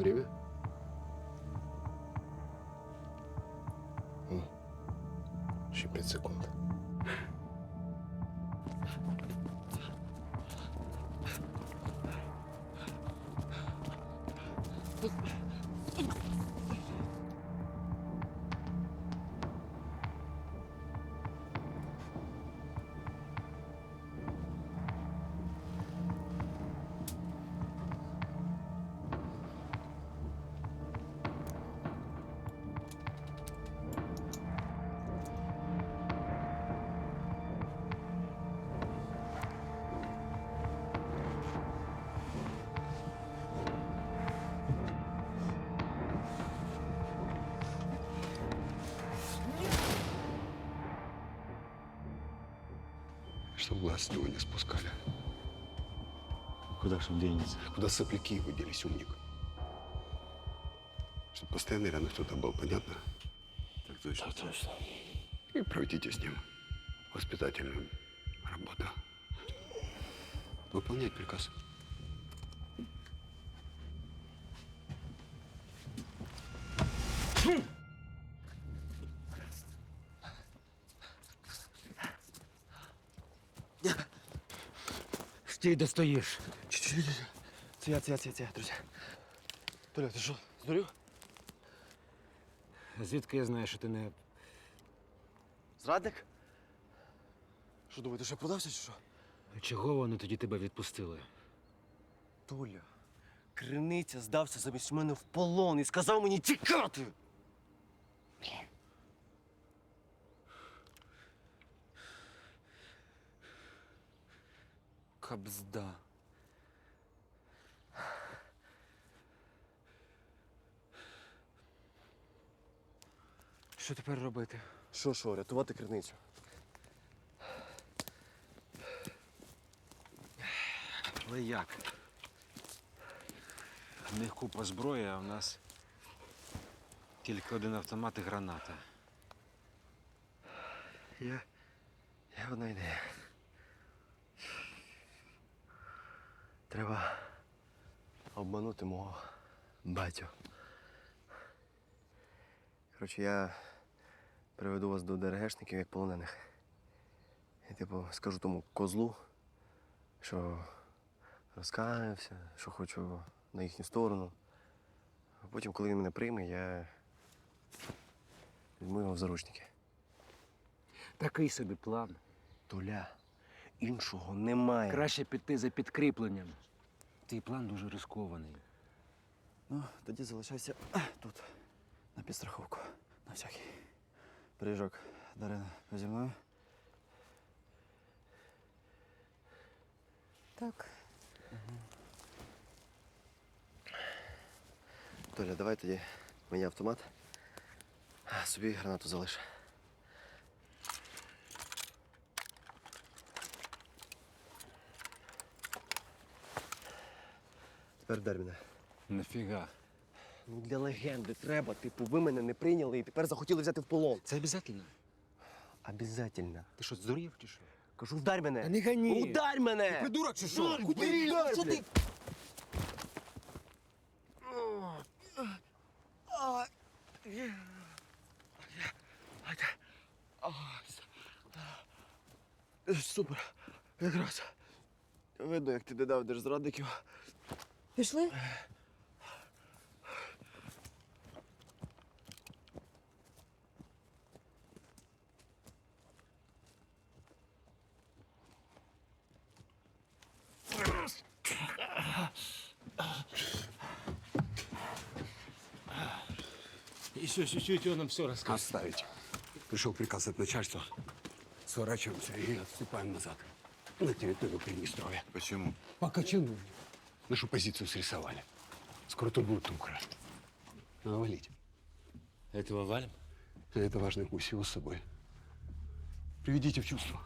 Время? О, ще 5 секунд. Чтоб глаз с него не спускали. Куда ж он денется? Куда сопляки его делись, умник? Чтоб постоянно рядом кто-то был, понятно? Так точно. Так точно. И проведите с ним воспитательную работу. Выполнять приказ. Стій, де стоїш. Ця, ця, ця, ця, друзі. Толя, ти що, здурів? Звідки я знаю, що ти не. Зрадник? Що думаєте, що я продався чи що? Чого вони тоді тебе відпустили? Толя, криниця здався замість мене в полон і сказав мені тікати. Кабзда. Що тепер робити? Що, що, рятувати криницю? Але як? В них купа зброї, а в нас тільки один автомат і граната. Я. Я одна ідея. Треба обманути мого батю. Коротше, я приведу вас до ДРГшників як полонених. І, типу, скажу тому козлу, що розкаявся, що хочу на їхню сторону. А потім, коли він мене прийме, я візьму його в заручники. Такий собі план. Толя, іншого немає. Краще піти за підкріпленням. Твій план дуже рискований. Ну, тоді залишайся тут, на підстраховку, на всякий. Бережок, Дарина, ви зі мною? Так, Толя, давай тоді мені автомат, а собі гранату залиш. Тепер вдар мене. Нафіга. Ну для легенди треба. Типу, ви мене не прийняли і тепер захотіли взяти в полон. Це обов'язково. Обязательно. Ти що, здурів чи що? Кажу, вдарь мене. Та не гані. Ударь мене! Ти придурок чи що? Куди? Вдарь, Що ти? Супер. Якраз. Видно, як ти додав держзрадників. Пішли? Еще чуть-чуть, и он нам все расскажет. Оставить. Пришел приказ от начальства. Сворачиваемся и отступаем назад. На территорию Приднестровья. Почему? По Кочану. Нашу позицию срисовали. Скоро тут будут Укра. Надо валить. Этого валим? Это важный кусил его с собой. Приведите в чувство.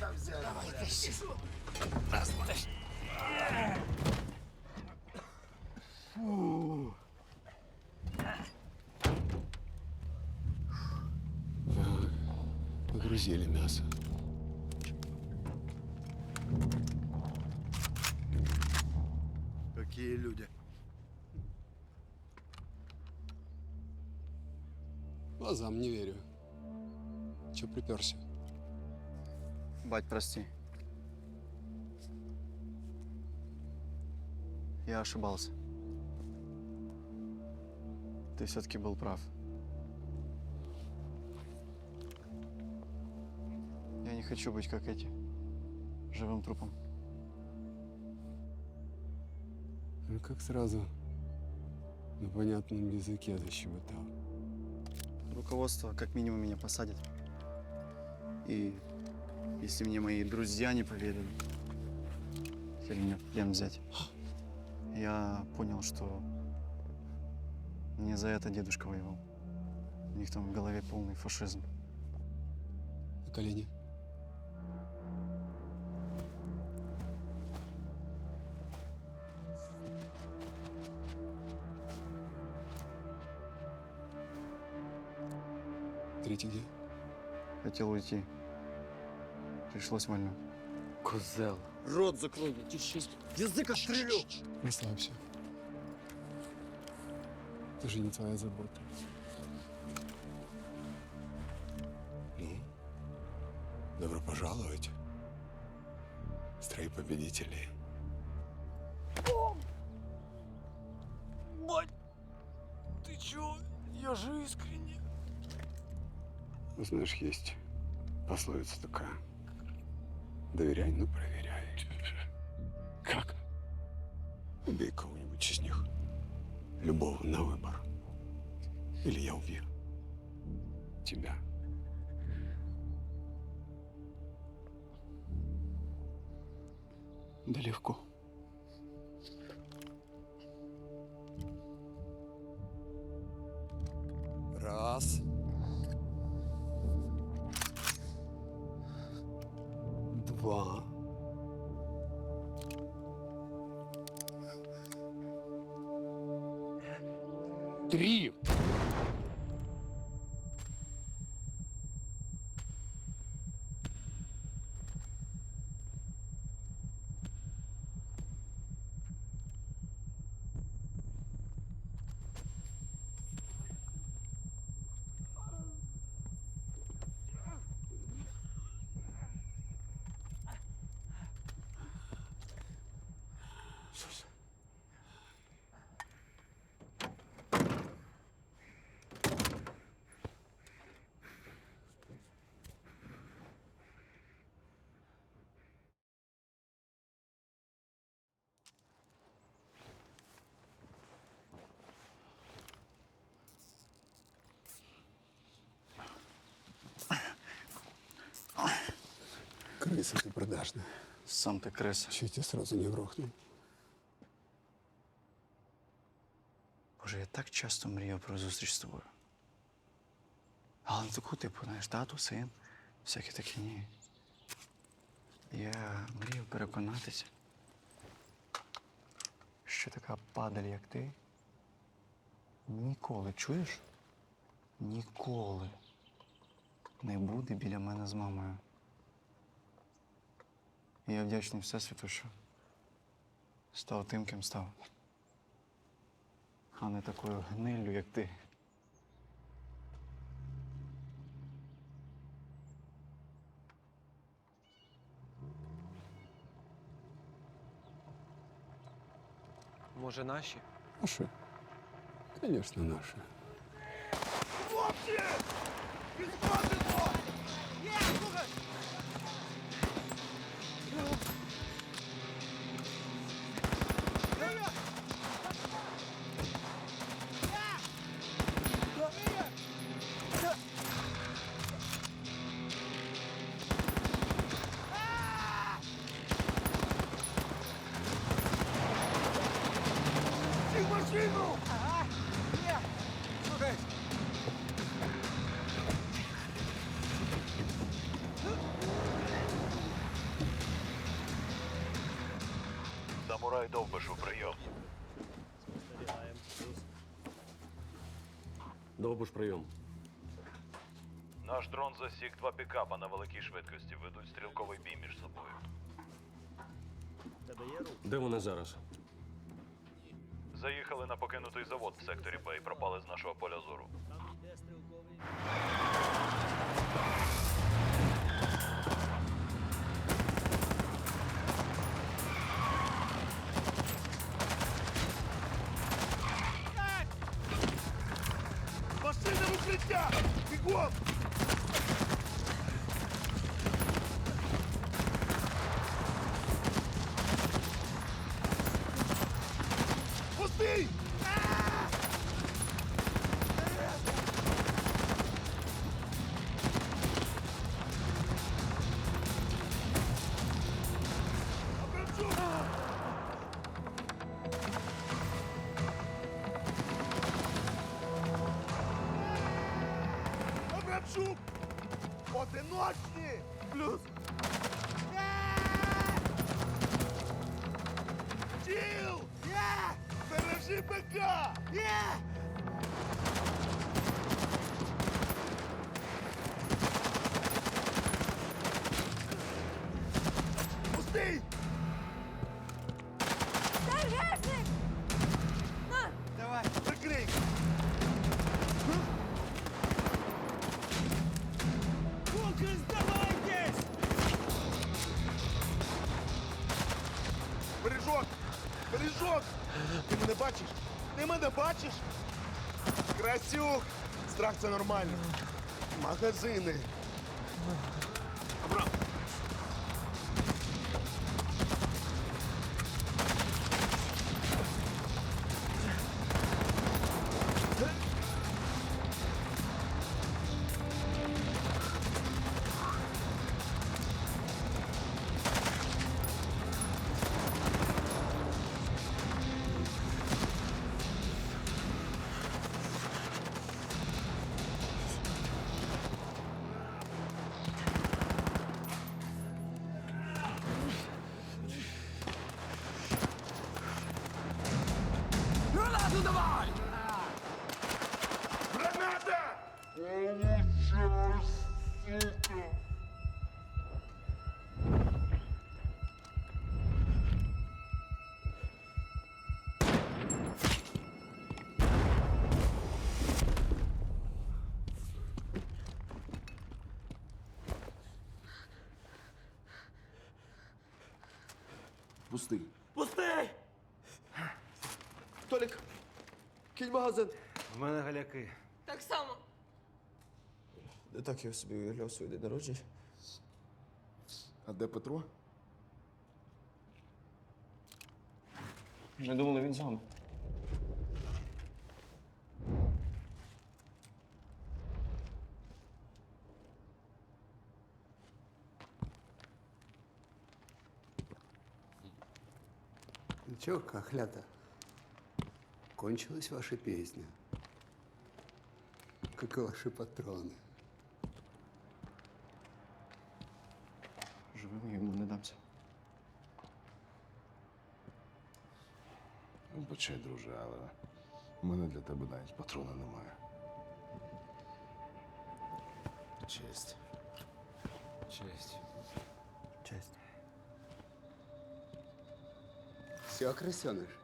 надо. Давай, тащи. Раз, тащи. Фу. Погрузили мясо. Какие люди. Глазам не верю. Че приперся? Бать, прости. Я ошибался. Ты все-таки был прав. Я не хочу быть как эти. Живым трупом. Ну как сразу на понятном языке защебетал. Руководство как минимум меня посадит. И если мне мои друзья не поверят, хотели меня в плен взять, я понял, что не за это дедушка воевал. У них там в голове полный фашизм. На колени. Третий где? Хотел уйти. Пришлось вольно. Козел. Рот закрой, тише. Язык отстрелю! Расслабься. Это же не твоя забота. Ну, добро пожаловать. Строй победителей. Мать, ты чё? Я же искренне. Знаешь, есть пословица такая. Доверяй, но проверяй. Как? Убей кого-нибудь из них. Любого на выбор. Или я убью. Тебя. Да легко. Крыса ты продажная. Сам ты криса. Чего я тебя сразу не грохнул? Боже, я так часто мріяв про зустріч з тобою. Але не таку, типу, знаєш, тату, син, всяке таке ні. Я мріяв переконатися, що така падаль, як ти, ніколи, чуєш? Ніколи не буде біля мене з мамою. І я вдячний Всесвіту, що став тим, ким став. А не такою гниллю, як ти. Може, наші? Наши? Конечно, наши. Хлопці! Відходимо! Самурай довбишу прийом. Довбуш прийом. Наш дрон засік два пікапа на великій швидкості. Ведуть стрілковий бій між собою. Де вони зараз? Заїхали на покинутий завод в секторі Б і пропали з нашого поля зору. Машина What? Фокус, сдавайтесь! Бережок! Бережок! Ти мене бачиш? Ти мене бачиш? Красюк! Страх це нормально. Магазини. Абрам! Пустий. Пустий! Толік, кінь магазин. В мене галяки. Так само. Не так я собі уявляв свій день народження. А де Петро? Не думали, він з чё, кохлята, кончилась ваша песня? Как и ваши патроны. Живим йому не дамся. Вибачай, друже, але в мене для тебе навіть патрона немає. Честь. Честь. Все, крысеныши,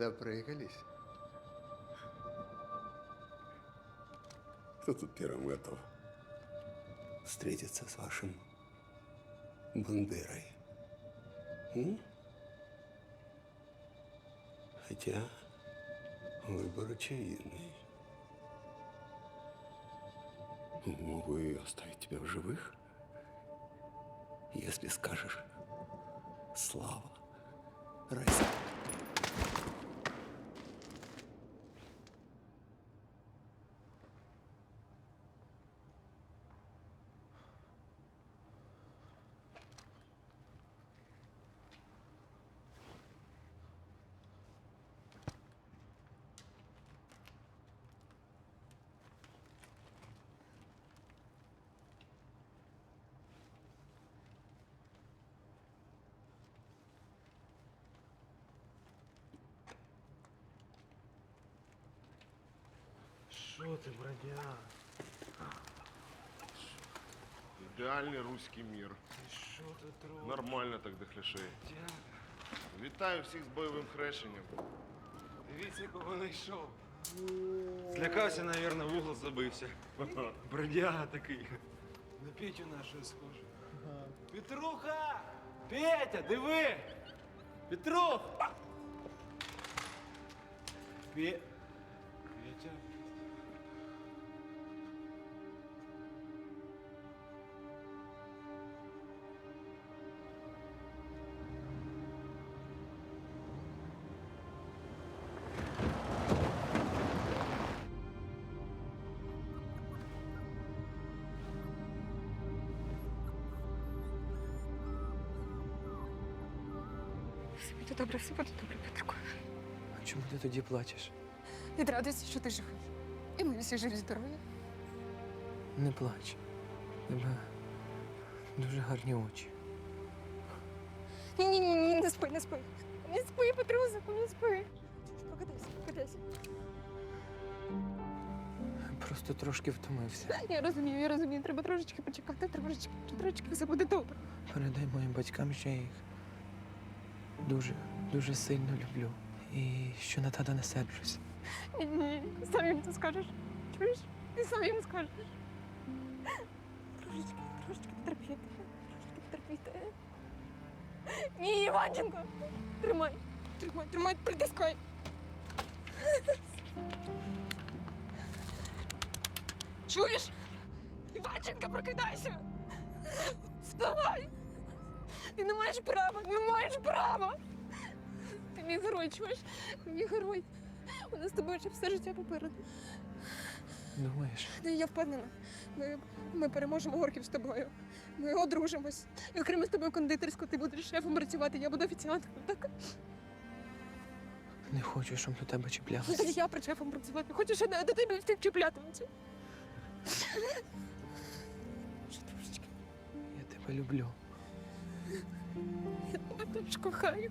допрыгались. Кто тут первым готов встретиться с вашим Бандерой? М? Хотя выбор очевидный. Могу и оставить тебя в живых, если скажешь «Слава, Россия». Що ти, бродя? Ідеальний руський мір. Що ти робиш? Нормально так дохляшей. Вітаю всіх з бойовим хрещенням. Дивіться, кого знайшов. Злякався, навірно, в угол забився. Бродяга такий. На Петю нашого схожий. Петруха! Петя, диви! Петрух! Пе... добре, все буде добре, Петрику. А чому ти тоді плачеш? Від радості, що ти живий. І ми всі живі здорові. Не плач. Тебе дуже гарні очі. Ні, ні, ні, ні, не спи, не спи. Не спи, Петрусику, не спи. Покидайся, покидайся. Просто трошки втомився. Я розумію, я розумію. Треба трошечки почекати, трошечки, трошечки все буде добре. Передай моїм батькам, що я їх дуже, дуже сильно люблю. І що на тата не серджусь. Ні, ні, сам їм це скажеш. Чуєш? Ти сам їм скажеш. Трошечки, трошечки терпіти. Трошечки терпіти. Ні, Іванченко! Тримай, тримай, тримай, притискай. Чуєш? Іванченко, прокидайся! Вставай! Ти не маєш права, не маєш права! Мій герой, чуєш? Мій герой. У нас з тобою ще все життя попереду. Думаєш? Ну, я впевнена. Ми, ми переможемо горків з тобою. Ми одружимось. І окремо з тобою кондитерську, ти будеш шефом працювати, я буду офіціанткою. Так? Не хочу, щоб до тебе Ну, чіплялися. тоді я при шефом працювати. Хочеш, я до тебе всіх чіплятимуться. Я тебе люблю. Я тебе теж кохаю.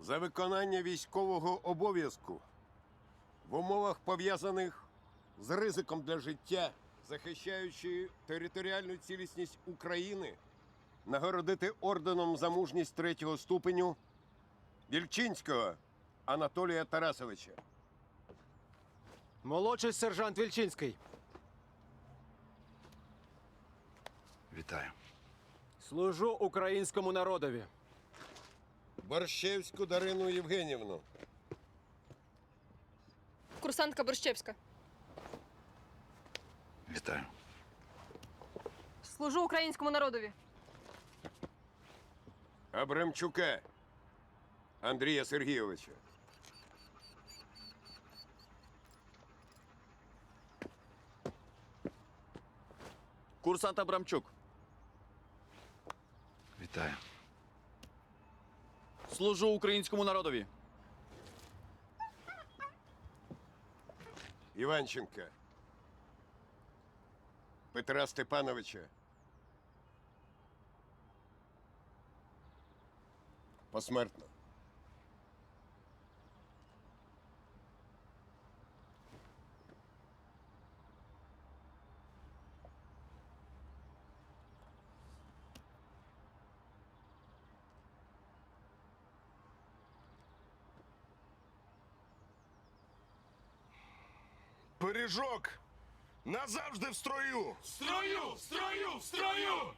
За виконання військового обов'язку в умовах пов'язаних з ризиком для життя, захищаючи територіальну цілісність України, нагородити орденом за мужність третього ступеню Вільчинського Анатолія Тарасовича. Молодший сержант Вільчинський. Вітаю. Служу українському народові. Борщевську Дарину Євгенівну. Курсантка Борщевська. Вітаю. Служу українському народові. Абрамчука Андрія Сергійовича. Курсант Абрамчук. Вітаю. Служу українському народові. Іванченка. Петра Степановича. Посмертно. Бережок назавжди в строю. В строю! В строю! В строю!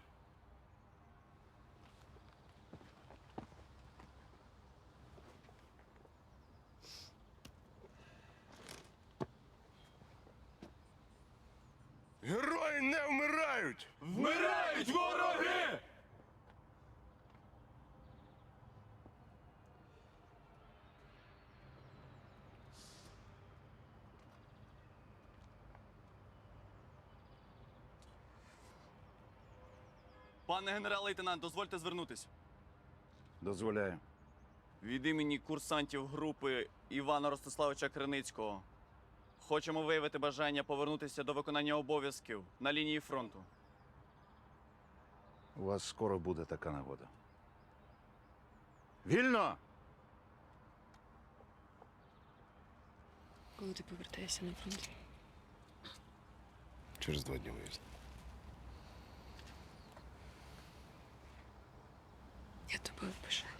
Герої не вмирають. Вмирають Пане генерал-лейтенант, дозвольте звернутись. Дозволяю. Від імені курсантів групи Івана Ростиславича Криницького хочемо виявити бажання повернутися до виконання обов'язків на лінії фронту. У вас скоро буде така нагода. Вільно! Коли ти повертаєшся на фронт? Через два дні виїзд. Я тобою пишаюсь.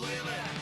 living.